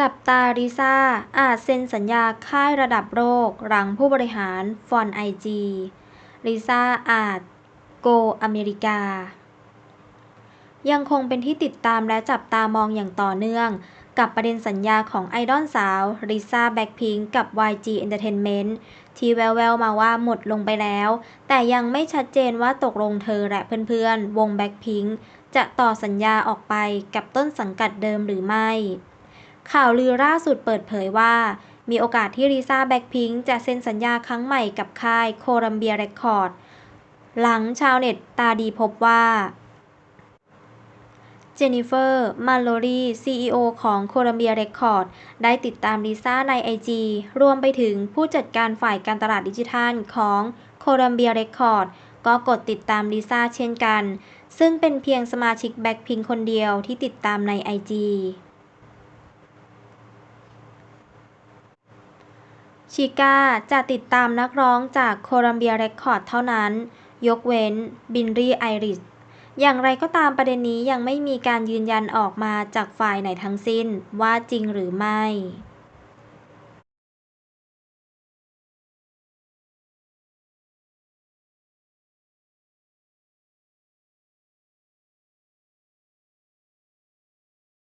จับตาลิซ่า อาจเซ็นสัญญาค่ายระดับโลก หลังผู้บริหารฟอนไอจีลิซ่าอาจโกอเมริกา ยังคงเป็นที่ติดตามและจับตามองอย่างต่อเนื่อง กับประเด็นสัญญาของไอดอลสาวลิซ่าแบ็คพิงกับ YG Entertainment ที่แววๆมาว่าหมดลงไปแล้ว แต่ยังไม่ชัดเจนว่าตกลงเธอและเพื่อนๆ วงแบ็คพิงจะต่อสัญญาออกไปกับต้นสังกัดเดิมหรือไม่ ข่าวลือล่าสุดเปิดเผยว่า มีโอกาสที่ลิซ่าแบ็คพิงจะเซ็นสัญญาครั้งใหม่กับค่ายโคลัมเบียเรคคอร์ด หลังชาวเน็ตตาดีพบว่าเจนนิเฟอร์ มาโลรี CEO ของโคลัมเบียเรคคอร์ด ได้ติดตามลิซ่าในไอจีรวมไปถึงผู้จัดการฝ่ายการตลาดดิจิทัลของโคลัมเบียเรคคอร์ด ก็กดติดตามลิซ่าเช่นกัน ซึ่งเป็นเพียงสมาชิกแบ็คพิงคนเดียวที่ติดตามในไอจี ชิก้าจะติดตามนักร้องจากโคลัมเบียเรคคอร์ดเท่านั้น ยกเว้น บินรี่ ไอริส อย่างไรก็ตามประเด็นนี้ยังไม่มีการยืนยันออกมาจากฝ่ายไหนทั้งสิ้นว่าจริงหรือไม่